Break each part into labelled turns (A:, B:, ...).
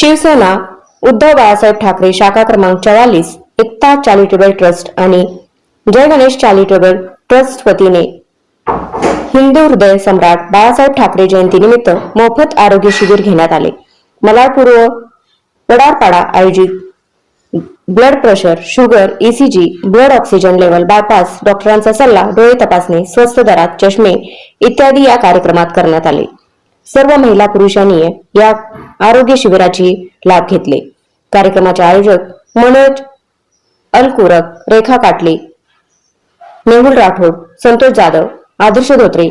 A: शिवसेना उद्धव बाळासाहेब ठाकरे शाखा क्रमांक चौवालीस एकता चॅरिटेबल ट्रस्ट आणि जय गणेश चॅरिटेबल ट्रस्ट वतीने हिंदू हृदय सम्राट बाळासाहेब ठाकरे जयंतीनिमित्त मोफत आरोग्य शिबिर घेण्यात आले. मलाळपूर्व वडारपाडा आयोजित blood pressure sugar ECG blood oxygen level bypass डॉक्टरांचा सल्ला डोळे तपासणी स्वस्त दरात चष्मे इत्यादी या कार्यक्रमात करण्यात आले. सर्व महिला पुरुषांनी या आरोग्य शिबिराची लाभ घेतले. कार्यक्रमाचे आयोजक मनोज अलकुरक रेखा काटले मेहुल राठोड संतोष जाधव आदर्श धोत्रे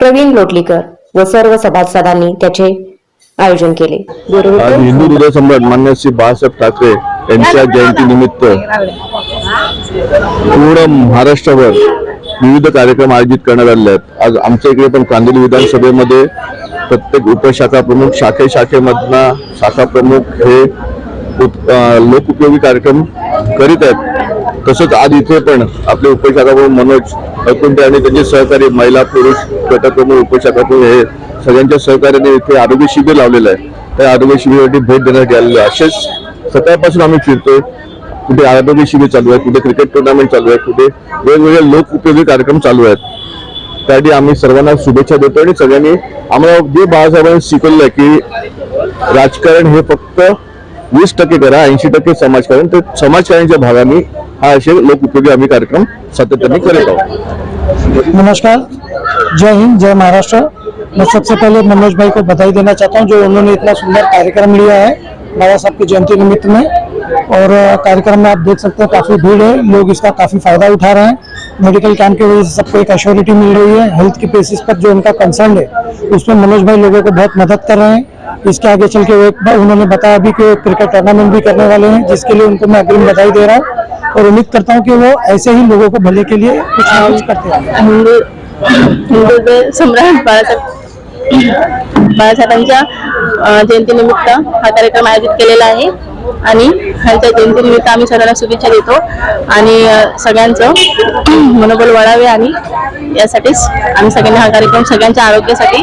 A: प्रवीण लोटलीकर व सर्व सभासदांनी त्याचे आयोजन केले.
B: आज हिंदू हृदय सम्राट मान्य श्री बाळासाहेब ठाकरे यांच्या जयंती निमित्त पूर्ण महाराष्ट्रभर विविध कार्यक्रम आयोजित करण्यात आले आहेत. आज आमच्या इकडे पण कांदिवली विधानसभेमध्ये प्रत्येक उपशाखा प्रमुख शाखे शाखेमधना शाखा प्रमुख हे उप- लोकउपयोगी कार्यक्रम करीत आहेत. तसंच आज इथे पण आपले उपशाखा प्रमुख मनोज अकुंटे आणि त्यांचे सहकारी महिला पुरुष गटप्रमुख उपशाखा प्रमुख हे सगळ्यांच्या सहकार्याने इथे आरोग्य शिबिर लावलेलं आहे. त्या आरोग्य शिबिरासाठी भेट देण्यासाठी आलेलो आहे. असेच सकाळपासून आम्ही फिरतोय. कुठे आरोग्य शिबिर चालू आहे कुठे क्रिकेट टुर्नामेंट चालू आहे कुठे वेगवेगळे लोक उपयोगी कार्यक्रम चालू आहेत. त्यासाठी आम्ही सर्वांना शुभेच्छा देतो आणि सगळ्यांनी आम्हाला जे बाळासाहेबांनी शिकवलं आहे की राजकारण हे फक्त वीस टक्के करा ऐंशी टक्के समाजकारण तर समाजकारणच्या भागाने हा असे लोक उपयोगी आम्ही कार्यक्रम सातत्याने करत आहोत.
C: नमस्कार. जय हिंद जय महाराष्ट्र. मैं सबसे पहले मनोज भाई को बधाई देना चाहता हूँ जो उन्होंने इतना सुंदर कार्यक्रम लिया है बाबा साहब की जयंती निमित्त में। और कार्यक्रम में आप देख सकते हैं काफ़ी भीड़ है। लोग इसका काफ़ी फ़ायदा उठा रहे हैं। मेडिकल कैंप की वजह से सबको एक एश्योरिटी मिल रही है। हेल्थ की बेसिस पर जो उनका कंसर्न है, उसमें मनोज भाई लोगों को बहुत मदद कर रहे हैं। इसके आगे चल के एक, उन्होंने बताया भी कि क्रिकेट टूर्नामेंट भी करने वाले हैं, जिसके लिए उनको मैं अग्रिम बधाई दे रहा हूँ। और उम्मीद करता हूँ कि वो ऐसे ही लोगों को भले के लिए कुछ ना कुछ करते
D: हैं सम्राट बाळासाहेब बाळासाहेबांच्या जयंतीनिमित्त हा कार्यक्रम आयोजित केलेला आहे. आणि ह्यांच्या जयंतीनिमित्त आम्ही सर्वांना शुभेच्छा देतो. आणि सगळ्यांचं मनोबल वाढावे आणि यासाठीच आम्ही सगळ्यांनी हा कार्यक्रम सगळ्यांच्या आरोग्यासाठी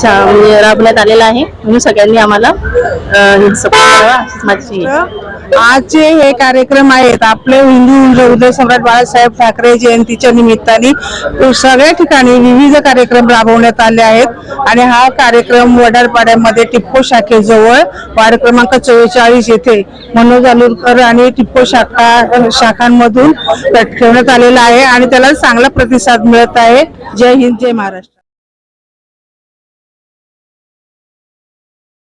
D: चा- म्हणजे राबवण्यात आलेला आहे. म्हणून सगळ्यांनी आम्हाला सपोर्ट करावा माझी
E: आजचे हे कार्यक्रम आहेत. आपले हिंदू उदय सम्राट बाळासाहेब ठाकरे जयंतीच्या निमित्ताने सगळ्या ठिकाणी विविध कार्यक्रम राबवण्यात आले आहेत. आणि हा कार्यक्रम वडारपाड्यामध्ये टिप्पो शाखेजवळ वार्ड क्रमांक चव्वेचाळीस येथे मनोज आलुरकर आणि टिप्पो शाखा शाखांमधून ठेवण्यात आलेला आहे. आणि त्याला चांगला प्रतिसाद मिळत आहे. जय हिंद जय महाराष्ट्र.